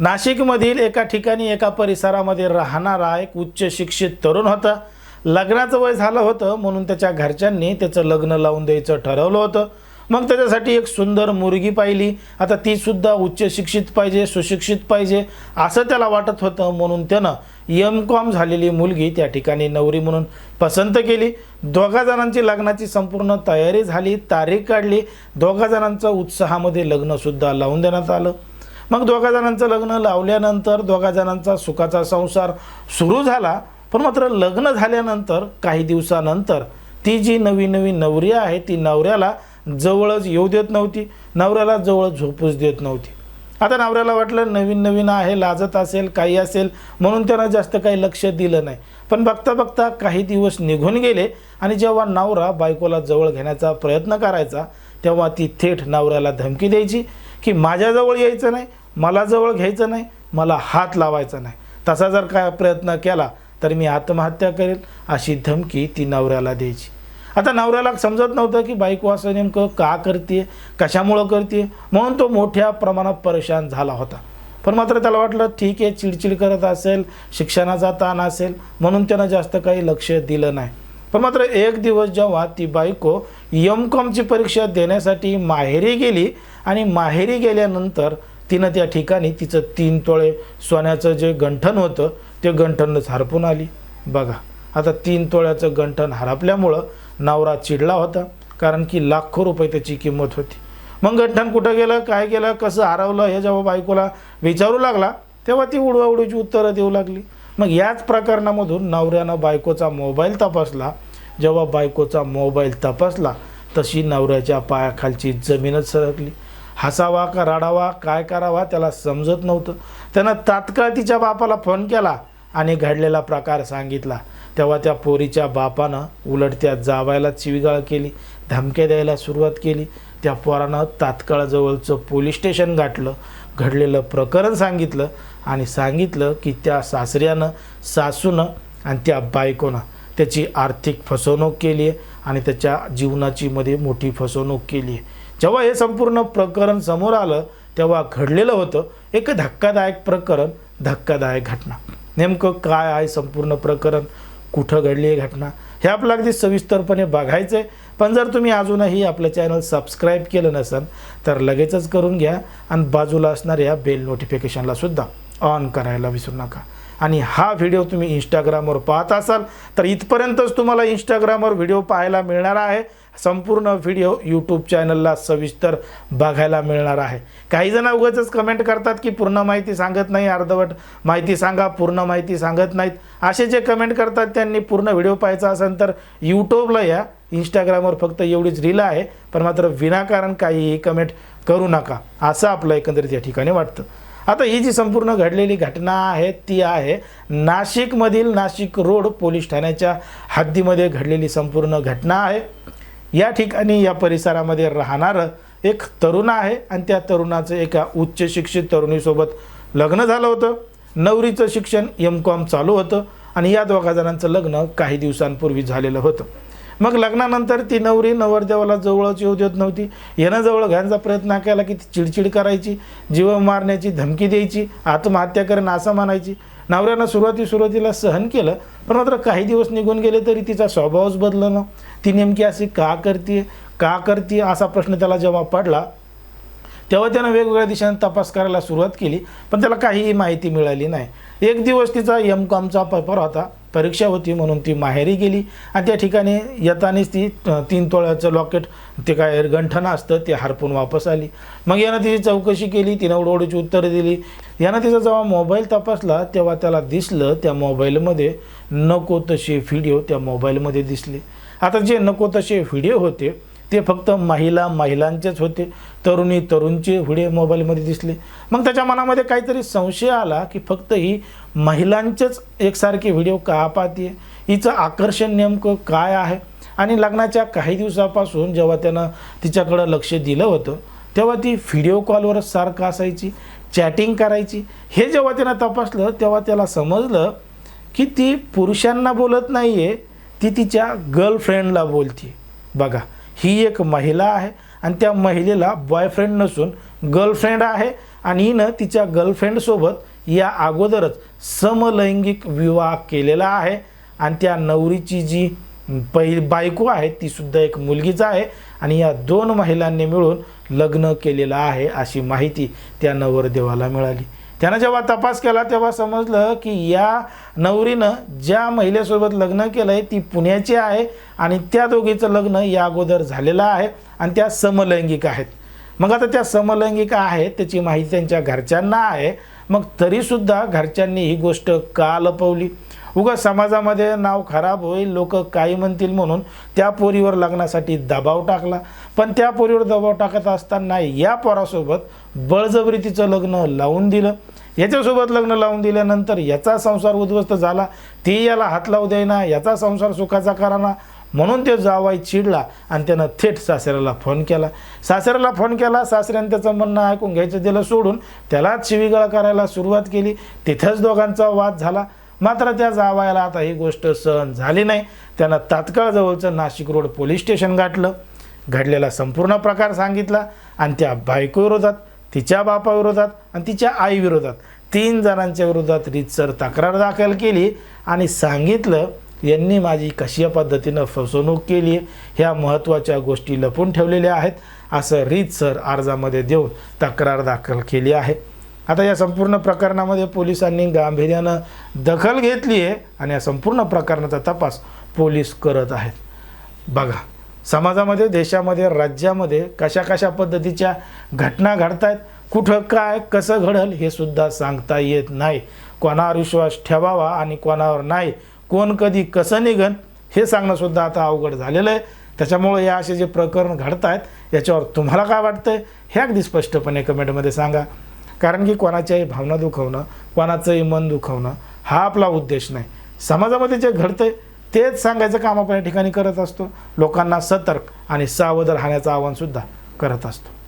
नाशिकमधील एका ठिकाणी एका परिसरामध्ये राहणारा एक उच्च शिक्षित तरुण होता. लग्नाचं वय झालं होतं म्हणून त्याच्या घरच्यांनी त्याचं लग्न लावून द्यायचं ठरवलं होतं. मग त्याच्यासाठी एक सुंदर मुलगी पाहिली. आता तीसुद्धा उच्च शिक्षित पाहिजे सुशिक्षित पाहिजे असं त्याला वाटत होतं. म्हणून त्यानं एम कॉम झालेली मुलगी त्या ठिकाणी नवरी म्हणून पसंत केली. दोघा जणांची लग्नाची संपूर्ण तयारी झाली तारीख काढली. दोघा जणांचं उत्साहामध्ये लग्नसुद्धा लावून देण्यात आलं. मग दोघा जणांचं लग्न लावल्यानंतर दोघा जणांचा सुखाचा संसार सुरू झाला. पण मात्र लग्न झाल्यानंतर काही दिवसानंतर ती जी नवी नवी नवरी आहे ती नवऱ्याला जवळच येऊ देत नव्हती. नवऱ्याला जवळ झोपूच देत नव्हती. आता नवऱ्याला वाटलं नवीन नवीन आहे लाजत असेल काही असेल म्हणून त्यानं जास्त काही लक्ष दिलं नाही. पण बघता बघता काही दिवस निघून गेले आणि जेव्हा नवरा बायकोला जवळ घेण्याचा प्रयत्न करायचा तेव्हा ती थेट नवऱ्याला धमकी द्यायची की माझ्याजवळ यायचं नाही मला जवळ घ्यायचं नाही मला हात लावायचा नाही. तसा जर काय प्रयत्न केला तर मी आत्महत्या करेल अशी धमकी ती नवऱ्याला द्यायची. आता नवऱ्याला समजत नव्हतं की बायको असं नेमकं का करते कशामुळं करते म्हणून तो मोठ्या प्रमाणात परेशान झाला होता. पण मात्र त्याला वाटलं ठीक आहे चिडचिड करत असेल शिक्षणाचा ताण असेल म्हणून त्यानं जास्त काही लक्ष दिलं नाही. पण मात्र एक दिवस जेव्हा ती बायको यम कॉमची परीक्षा देण्यासाठी माहेरी गेली आणि माहेरी गेल्यानंतर तिनं त्या ठिकाणी तिचं तीन तोळे सोन्याचं जे गंठण होतं ते गंठणच हरपून आली. बघा आता तीन तोळ्याचं गंठण हरपल्यामुळं नवरा चिडला होता कारण की लाखो रुपये त्याची किंमत होती. मग गंठण कुठं गेलं काय गेलं कसं हरवलं हे जेव्हा बायकोला विचारू लागला तेव्हा ती उडवाउडीची उत्तरं देऊ लागली. मग याच प्रकरणामधून नवऱ्यानं बायकोचा मोबाईल तपासला. जेव्हा बायकोचा मोबाईल तपासला तशी नवऱ्याच्या पायाखालची जमीनच सरकली. हसावा का रडावा काय करावा त्याला समजत नव्हतं. त्यानं तात्काळ तिच्या बापाला फोन केला आणि घडलेला प्रकार सांगितला. तेव्हा त्या पोरीच्या बापानं उलट त्या जावायला चिविगाळ केली धमक्या द्यायला सुरुवात केली. त्या पोरानं तात्काळजवळचं पोलीस स्टेशन गाठलं घडलेलं प्रकरण सांगितलं आणि सांगितलं की त्या सासऱ्यानं सासूनं आणि त्या बायकोनं त्याची आर्थिक फसवणूक केली आहे आणि त्याच्या जीवनाची मध्ये मोठी फसवणूक केली आहे. जेव्हा हे संपूर्ण प्रकरण समोर आलं तेव्हा घडलेलं होतं एक धक्कादायक प्रकरण धक्कादायक घटना. नेमकं काय आहे संपूर्ण प्रकरण? कुठं घडली आहे घटना? हे आपलं अगदी सविस्तरपणे बघायचं आहे. पण जर तुम्ही अजूनही आपलं चॅनल सबस्क्राईब केलं नसेल तर लगेचच करून घ्या आणि बाजूला असणाऱ्या बेल नोटिफिकेशनला सुद्धा ऑन करायला विसरू नका. आणि हा व्हिडिओ तुम्ही इंस्टाग्रामवर पाहत असाल तर इथपर्यंतच तुम्हाला इंस्टाग्रामवर व्हिडिओ पाहायला मिळणार आहे. संपूर्ण व्हिडिओ यूट्यूब चॅनलला सविस्तर बघायला मिळणार आहे. काही जण उगाचच कमेंट करतात की पूर्ण माहिती सांगत नाही अर्धवट माहिती सांगा पूर्ण माहिती सांगत नाहीत. असे जे कमेंट करतात त्यांनी पूर्ण व्हिडिओ पाहायचा असेल तर यूट्यूबला या. इंस्टाग्रामवर फक्त एवढीच रील आहे पण मात्र विनाकारण काहीही कमेंट करू नका. असं आपलं एकंदरीत या ठिकाणी वाटतं. आता ही जी संपूर्ण घडलेली घटना आहे ती आहे नाशिकमधील नाशिक रोड पोलीस ठाण्याच्या हद्दीमध्ये घडलेली संपूर्ण घटना आहे. या ठिकाणी या परिसरामध्ये राहणारं एक तरुण आहे आणि त्या तरुणाचं एका उच्च शिक्षित तरुणीसोबत लग्न झालं होतं. नवरीचं शिक्षण एम कॉम चालू होतं आणि या दोघा जणांचं लग्न काही दिवसांपूर्वी झालेलं होतं. मग लग्नानंतर ती नवरी नवरदेवाला जवळच येऊ देत नव्हती. येणं जवळ घ्यायचा प्रयत्न केला की ती चिडचिड करायची जीव मारण्याची धमकी द्यायची आत्महत्या करेन असं म्हणायची. नवऱ्यानं सुरुवाती सुरुवातीला सहन केलं पण मात्र काही दिवस निघून गेले तरी तिचा स्वभावच बदलला ना. ती नेमकी अशी का करते का करते असा प्रश्न त्याला जेव्हा पडला. तेव्हा त्यानं वेगवेगळ्या दिशेने तपास करायला सुरुवात केली पण त्याला काहीही माहिती मिळाली नाही. एक दिवस तिचा एम कॉमचा पेपर होता परीक्षा होती म्हणून ती माहेरी गेली आणि त्या ठिकाणी येतानीच ती तीन तोळ्याचं लॉकेट ते काय गंठणं असतं ते हरपून वापस आली. मग यानं तिची चौकशी केली तिनं उडवडीची उत्तरं दिली. यानं तिचा जेव्हा मोबाईल तपासला तेव्हा त्याला दिसलं त्या मोबाईलमध्ये नको तसे व्हिडिओ त्या मोबाईलमध्ये दिसले. आता जे नको तसे व्हिडिओ होते ते फक्त महिला महिलांचेच होते. तरुणी तरुणचे व्हिडिओ मोबाईलमध्ये दिसले. मग त्याच्या मनामध्ये काहीतरी संशय आला की फक्त ही महिलांचेच एकसारखे व्हिडिओ का पाहते हिचं आकर्षण नेमकं काय आहे? आणि लग्नाच्या काही दिवसापासून जेव्हा त्यानं तिच्याकडं लक्ष दिलं होतं तेव्हा ती व्हिडिओ कॉलवरच सारखं असायची चॅटिंग करायची. हे जेव्हा त्यानं तपासलं तेव्हा त्याला समजलं की ती पुरुषांना बोलत नाही आहे ती तिच्या गर्लफ्रेंडला बोलते बघा ही एक महिला आहे आणि त्या महिलेला बॉयफ्रेंड नसून गर्लफ्रेंड आहे आणि हिनं तिच्या गर्लफ्रेंडसोबत या अगोदरच समलैंगिक विवाह केलेला आहे. आणि त्या नवरीची जी पहिली बायको आहे ती सुद्धा एक मुलगीच आहे आणि या दोन महिलांनी मिळून लग्न केलेलं आहे अशी माहिती त्या नवरदेवाला मिळाली. त्यानं जेव्हा तपास केला तेव्हा समजलं की या नवरीनं ज्या महिलेसोबत लग्न केलं आहे ती पुण्याची आहे आणि त्या दोघीचं लग्न या अगोदर झालेलं आहे आणि त्या समलैंगिक आहेत. मग आता त्या समलैंगिक आहेत त्याची माहिती त्यांच्या घरच्यांना आहे. मग तरीसुद्धा घरच्यांनी ही गोष्ट का लपवली? उगा समाजामध्ये नाव खराब होईल लोक काही म्हणतील म्हणून त्या पोरीवर लग्नासाठी दबाव टाकला. पण त्या पोरीवर दबाव टाकत असताना या पोरासोबत बळजबरीतीचं लग्न लावून दिलं. याच्यासोबत लग्न लावून दिल्यानंतर याचा संसार उद्ध्वस्त झाला. ती याला हात लावू देईना याचा संसार सुखाचा कराना म्हणून ते जावाई चिडला आणि त्यानं थेट सासऱ्याला फोन केला. सासऱ्याला फोन केला सासऱ्याने त्याचं म्हणणं ऐकून घ्यायचं दिलं सोडून त्यालाच शिवीगाळ करायला सुरुवात केली. तिथंच दोघांचा वाद झाला. मात्र त्या जावायला आता ही गोष्ट सहन झाली नाही. त्यानं तात्काळ जवळचं नाशिक रोड पोलीस स्टेशन गाठलं. घडलेला संपूर्ण प्रकार सांगितला आणि त्या बायकोविरोधात तिच्या बापाविरोधात आणि तिच्या आईविरोधात तीन जणांच्या विरोधात रीतसर तक्रार दाखल केली आणि सांगितलं यांनी माझी कशा पद्धतीनं फसवणूक केली ह्या महत्त्वाच्या गोष्टी लपून ठेवलेल्या आहेत. असं रीतसर अर्जामध्ये देऊन तक्रार दाखल केली आहे. आता या संपूर्ण प्रकरणामध्ये पोलिसांनी गांभीर्यानं दखल घेतली आहे आणि या संपूर्ण प्रकरणाचा तपास पोलीस करत आहेत. बघा समाजामध्ये देशामध्ये राज्यामध्ये कशा कशा पद्धतीच्या घटना घडत आहेत कुठं काय कसं घडल हे सुद्धा सांगता येत नाही. कोणावर विश्वास ठेवावा आणि कोणावर नाही कोण कधी कसं निघन हे सांगणंसुद्धा आता अवघड झालेलं आहे. त्याच्यामुळे या असे जे प्रकरण घडत आहेत याच्यावर तुम्हाला काय वाटतं हे अगदी स्पष्टपणे कमेंटमध्ये सांगा. कारण की कोणाच्याही भावना दुखवणं कोणाचंही मन दुखवणं हा आपला उद्देश नाही. समाजामध्ये जे घडतं तेच सांगायचं काम आपण या ठिकाणी करत असतो. लोकांना सतर्क आणि सावध राहण्याचं आवाहनसुद्धा करत असतो.